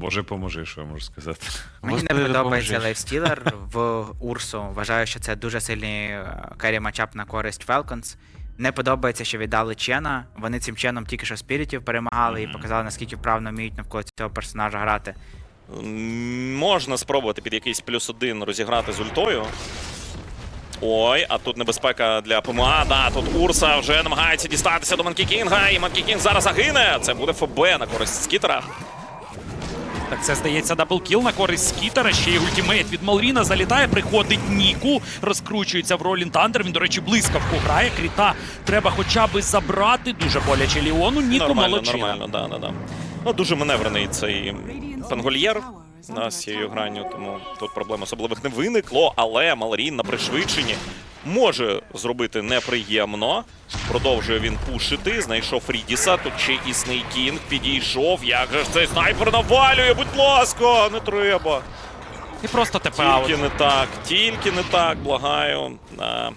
Боже, поможи, що я можу сказати. Мені не подобається лайфстілер в Урсу. Вважаю, що це дуже сильний е, керрі матчап на користь Falcons. Не подобається, що віддали Чена. Вони цим чином тільки що спірітів перемагали і показали, наскільки вправно вміють навколо цього персонажа грати. Можна спробувати під якийсь плюс один розіграти з ультою. Ой, а тут небезпека для ПМА. Да, тут Урса вже намагається дістатися до Манкі Кінга, і Манкі Кінг зараз загине. Це буде ФБ на користь скітера. Так це здається даблкіл на користь скітера. Ще й ультимейт від Малріна залітає, приходить Ніку, розкручується в ролі Тандер. Він, до речі, блискавку грає. Кріта треба хоча б забрати. Дуже боляче Ліону. Ніку нормально, молодчина. нормально, да, да, да. Ну, дуже маневрений цей пангольєр на цією гранню, тому тут проблем особливих не виникло, але Малорін на пришвидшенні може зробити неприємно. Продовжує він пушити, знайшов Рідіса, тут ще і Снейкінг підійшов. Як же ж цей снайпер навалює, будь ласка, не треба. І просто ТП-аут. Тільки не так, тільки не так, благаю. Да.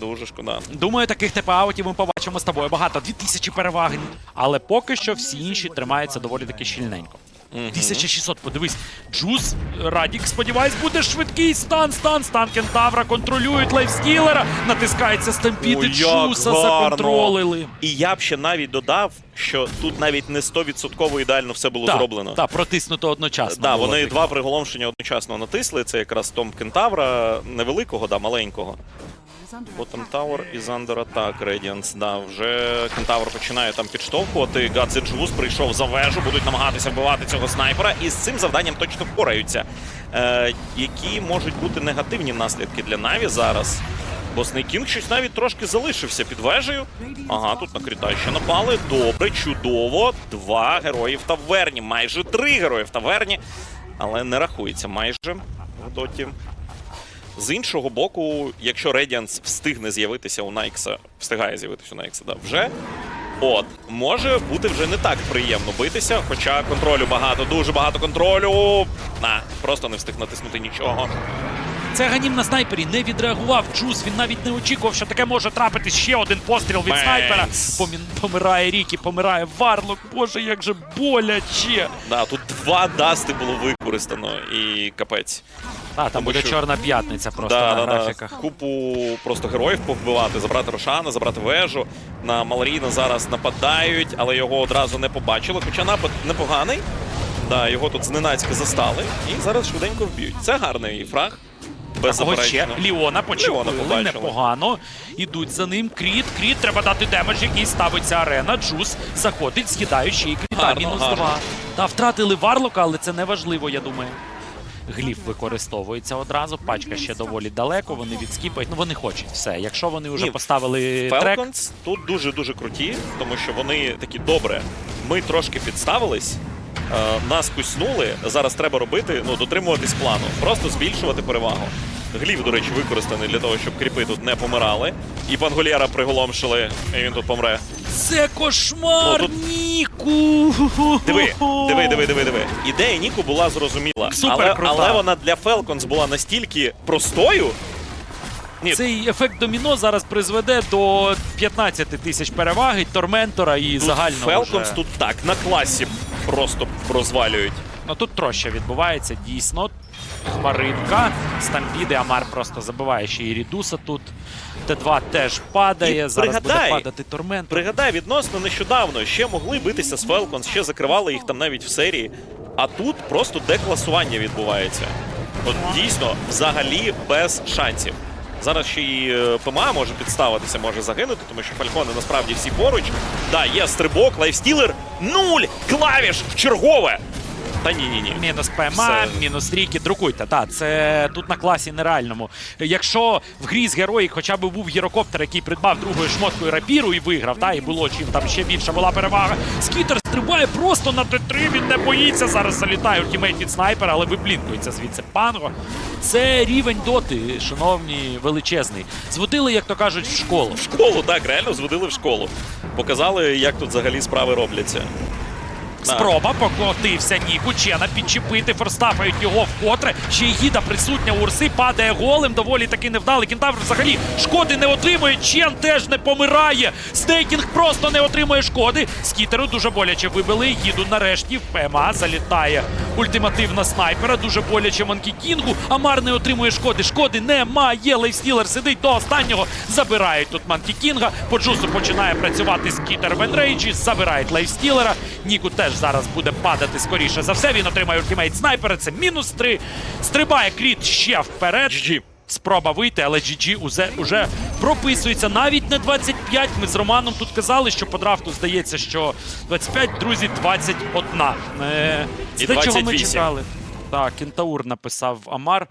Дуже шкода. Думаю, таких ТП-аутів ми побачимо з тобою багато. 2000 переваги. Але поки що всі інші тримаються доволі таки щільненько. 1600, подивись. Джус, Радік, сподіваюсь, буде швидкий стан, стан, стан Кентавра. Контролюють лайфстілера. Натискається стампіди Джуса, законтролили. І я б ще навіть додав, що тут навіть не 100% ідеально все було Так, зроблено. Так, протиснуто одночасно. Було вони два приголомшення одночасно натисли. Це якраз Том Кентавра, невеликого, да, маленького. Bottom Tower і Under Attack Radiance. Да, вже Кентавр починає там підштовхувати. Гадзе Джус прийшов за вежу, будуть намагатися вбивати цього снайпера. І з цим завданням точно впораються. Е, які можуть бути негативні наслідки для Наві зараз? Бо Снейкінг щось навіть трошки залишився під вежею. Ага, тут на Кріта ще напали. Добре, чудово. Два герої в таверні. Майже три герої в таверні. Але не рахується майже в доті. З іншого боку, якщо Radiance встигне з'явитися у Найкса, встигає з'явитися у Найкса, да, вже. От, може бути вже не так приємно битися, хоча контролю багато, дуже багато контролю. На, просто не встиг натиснути нічого. Це ганім на снайпері не відреагував. Джус він навіть не очікував, що таке може трапитись. Ще один постріл від снайпера. Помін- Помирає Рікі, помирає Варлок. Боже, як же боляче. Да, тут два дасти було використано і капець. А, там Тому буде що- чорна п'ятниця просто да, на да, да. графіках. Купу просто героїв повбивати, забрати Рошана, забрати вежу. На Маларіна зараз нападають, але його одразу не побачили. Хоча напад непоганий. Да, його тут зненацька застали і зараз швиденько вб'ють. Це гарний фраг. Кого ще? Ліона почули, побачили. непогано. Ідуть за ним. Кріт, кріт, треба дати демедж, який ставиться арена. Джус заходить, з'їдають ще й кріта. Мінус два. Та втратили Варлока, але це не важливо, я думаю. Гліф використовується одразу. Пачка ще доволі далеко. Вони відскіпають. Ну вони хочуть все. Якщо вони вже Ні, поставили трек, Falcons тут дуже-дуже круті, тому що вони такі добре. Ми трошки підставились, нас куснули. Зараз треба робити, ну, дотримуватись плану, просто збільшувати перевагу. Глів, до речі, використаний для того, щоб кріпи тут не помирали. І пангольєра приголомшили, і він тут помре. це кошмар! Ну, тут- Ніку! Диви, диви, диви, диви, диви. Ідея Ніку була зрозуміла, Супер але, крута. але вона для Falcons була настільки простою. Ні, Цей ефект доміно зараз призведе до 15 тисяч переваги, торментора і тут загального. Falcons вже. тут так на класі просто розвалюють. Ну тут троща відбувається, дійсно. Хмаринка, Стампіди, Амар просто забиває ще і Рідуса тут. Т2 теж падає, І зараз пригадай, буде падати Тормент. Пригадай, відносно нещодавно ще могли битися з Falcons, ще закривали їх там навіть в серії. А тут просто декласування відбувається. От дійсно, взагалі без шансів. Зараз ще і е, ПМА може підставитися, може загинути, тому що Фалькони насправді всі поруч. Да, є стрибок, лайфстілер, нуль клавіш в чергове. Та ні, ні, ні. Мінус ПМА, Все. мінус Ріки. Друкуйте. Так, це тут на класі нереальному. Якщо в грі з героїк хоча б був гірокоптер, який придбав другою шмоткою рапіру і виграв, та і було чим там ще більша була перевага. Скітер стрибає просто на Т3, він не боїться. Зараз залітає ультимейт від снайпера, але виблінкується звідси панго. Це рівень доти, шановні, величезний. Зводили, як то кажуть, в школу. В школу, так, реально зводили в школу. Показали, як тут взагалі справи робляться. Спроба покотився Ніку. Чена підчепити, форстафають його вкотре. Ще й гіда присутня Урси, падає голим, доволі таки невдалий. Кентавр взагалі шкоди не отримує. Чен теж не помирає. Стейкінг просто не отримує шкоди. Скітеру дуже боляче вибили. Їду нарешті. В ПМА залітає ультимативна снайпера. Дуже боляче Манкі Кінгу. Амар не отримує шкоди. Шкоди немає. Лейфстілер сидить до останнього. Забирають тут Манкі Кінга. По починає працювати скітер Кітер Венрейджі, Забирають лейфстілера. Ніку теж зараз буде падати скоріше за все. Він отримає ультимейт снайпера. Це мінус три. Стрибає кріт ще вперед. Спроба вийти, але GG уже, уже прописується. Навіть не 25. Ми з Романом тут казали, що по драфту здається, що 25, друзі, 21. Е, І Це чого ми 28. чекали. Так, Кентаур написав Амар.